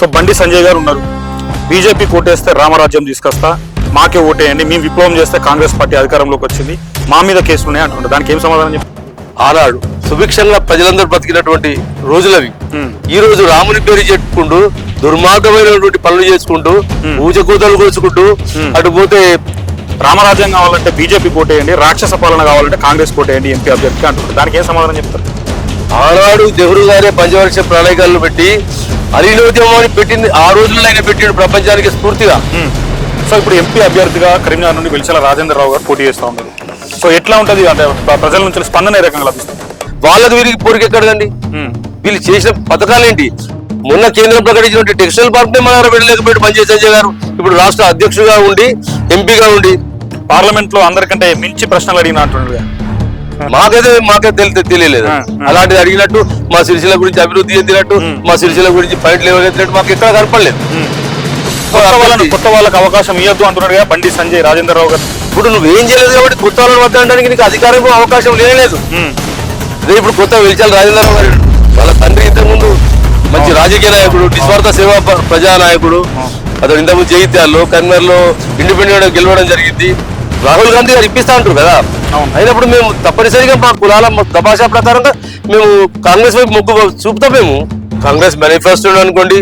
So Bandi Sanjay గారు ఉన్నారు. BJP కోటేస్తే రామరాజ్యం తీసుకొస్తా. మాకే ఓటేయండి. మేము విప్లవం చేస్తే కాంగ్రెస్ పార్టీ అధికారంలోకి వచ్చింది. మా మీద కేసులు ఉన్నాయి అంటుంటారు దానికి ఏం సమాధానం చెప్పి. ఆనాడు సుభిక్షంగా ప్రజలందరూ బతికినటువంటి రోజులవి. ఈ రోజు రాముని పేరు చెప్పుకుంటూ దుర్మార్గమైనటువంటి పనులు చేసుకుంటూ పూజ కూతలు కోసుకుంటూ అటు పోతే రామరాజ్యం కావాలంటే బీజేపీ కోటేయండి. రాక్షస పాలన కావాలంటే కాంగ్రెస్ కోటేయండి ఎంపీ అభ్యర్థికి అంటుంటారు దానికి ఏం సమాధానం చెప్తారు? ఆనాడు నెహ్రూ గారే పంచవర్ష ప్రణాళికలను పెట్టి అలీలోద్యమాన్ని పెట్టింది ఆ రోజుల్లో ఆయన పెట్టిన ప్రపంచానికి స్ఫూర్తిగా. సో ఇప్పుడు ఎంపీ అభ్యర్థిగా కరీంనగర్ నుండి వెలిచల రాజేంద్రరావు గారు పోటీ చేస్తూ ఉన్నారు. సో ఎట్లా ఉంటుంది? అంటే ప్ర- ప్రజల నుంచి స్పందన ఏ రకంగా లభిస్తుంది? వాళ్ళది వీరికి పోరికి ఎక్కడదండి. వీళ్ళు చేసిన పథకాలు ఏంటి మొన్న కేంద్రం ప్రకటించిన టెక్స్టైల్ పార్క్ని మన పెట్టలేకపోయాడు మంచి సంజయ్ గారు ఇప్పుడు రాష్ట్ర అధ్యక్షుడిగా ఉండి ఎంపీగా ఉండి పార్లమెంట్లో అందరికంటే మించి ప్రశ్నలు అడిగిన అంటుండగా మాకైతే మాకైతే తెలి తెలియలేదు. అలాంటిది అడిగినట్టు మా సిరిసిల్ల గురించి అభివృద్ధి చెందినట్టు మా సిరిసిల్ల గురించి పాయింట్ లేవనెత్తినట్టు మాకు ఎక్కడ కనపడలేదు. కొత్త వాళ్ళని కొత్త వాళ్ళకి అవకాశం ఇవ్వద్దు అంటున్నాడుగా బండి సంజయ్ రాజేంద్రరావు గారు. ఇప్పుడు నువ్వేం చేయలేదు కాబట్టి కొత్త వాళ్ళని వద్దనడానికి నీకు అధికారం అవకాశం. అదే ఇప్పుడు కొత్త వెలిచాల రాజేంద్రరావు గారు. వాళ్ళ తండ్రి ఇంతకుముందు మంచి రాజకీయ నాయకుడు నిస్వార్థ సేవా ప్రజా నాయకుడు అతడు ఇంతకుముందు జగిత్యాల్లో కన్వర్లో ఇండిపెండెంట్ గెలవడం జరిగింది. రాహుల్ గాంధీ గారు ఇప్పిస్తా ఉంటారు కదా. అయినప్పుడు మేము తప్పనిసరిగా మా కులాల మా తమాషా ప్రకారంగా మేము కాంగ్రెస్ వైపు మొగ్గు చూపుతాం మేము. కాంగ్రెస్ మేనిఫెస్టో అనుకోండి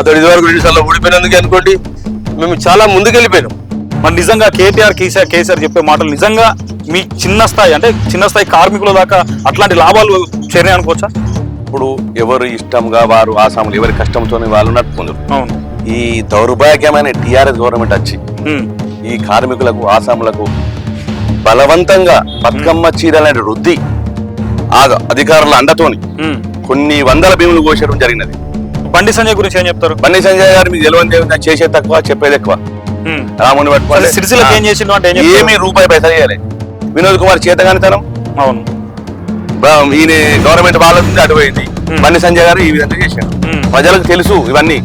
అతడు ఇదివరకు రెండు సార్లు ఓడిపోయినందుకే అనుకోండి మేము చాలా ముందుకెళ్ళిపోయినాం. మరి నిజంగా కేటీఆర్ కేసీఆర్ కేసీఆర్ చెప్పే మాటలు నిజంగా మీ చిన్న స్థాయి అంటే చిన్న స్థాయి కార్మికుల దాకా అట్లాంటి లాభాలు చేరినాయి అనుకోవచ్చా? ఇప్పుడు ఎవరు ఇష్టంగా వారు ఆసాములు ఎవరి కష్టంతో వాళ్ళు నడుపుకుందరు. ఈ దౌర్భాగ్యమైన టిఆర్ఎస్ గవర్నమెంట్ వచ్చి. ఈ కార్మికులకు ఆసాములకు బలవంతంగా బతుకమ్మ చీరలని రుద్ది ఆ అధికారుల అండతోని. కొన్ని వందల భీములు కోసేయడం జరిగినది. బండి సంజయ్ గురించి ఏం చెప్తారు? బండి సంజయ్ గారు మీకు తెలియని చేసేది తక్కువ చెప్పేది ఎక్కువ. రాముని పట్టుకోవాలి. సిరిసిల్లకి ఏం చేసిండు అంటే? ఏమీ రూపాయి పైసలు చేయాలి వినోద్ కుమార్ చేతగానితనం. అవును. ఈయన గవర్నమెంట్ వాళ్ళ నుంచి అటుపోయింది. Hmm. బండి సంజయ్ గారు ఈ విధంగా చేశారు. ప్రజలకు తెలుసు ఇవన్నీ.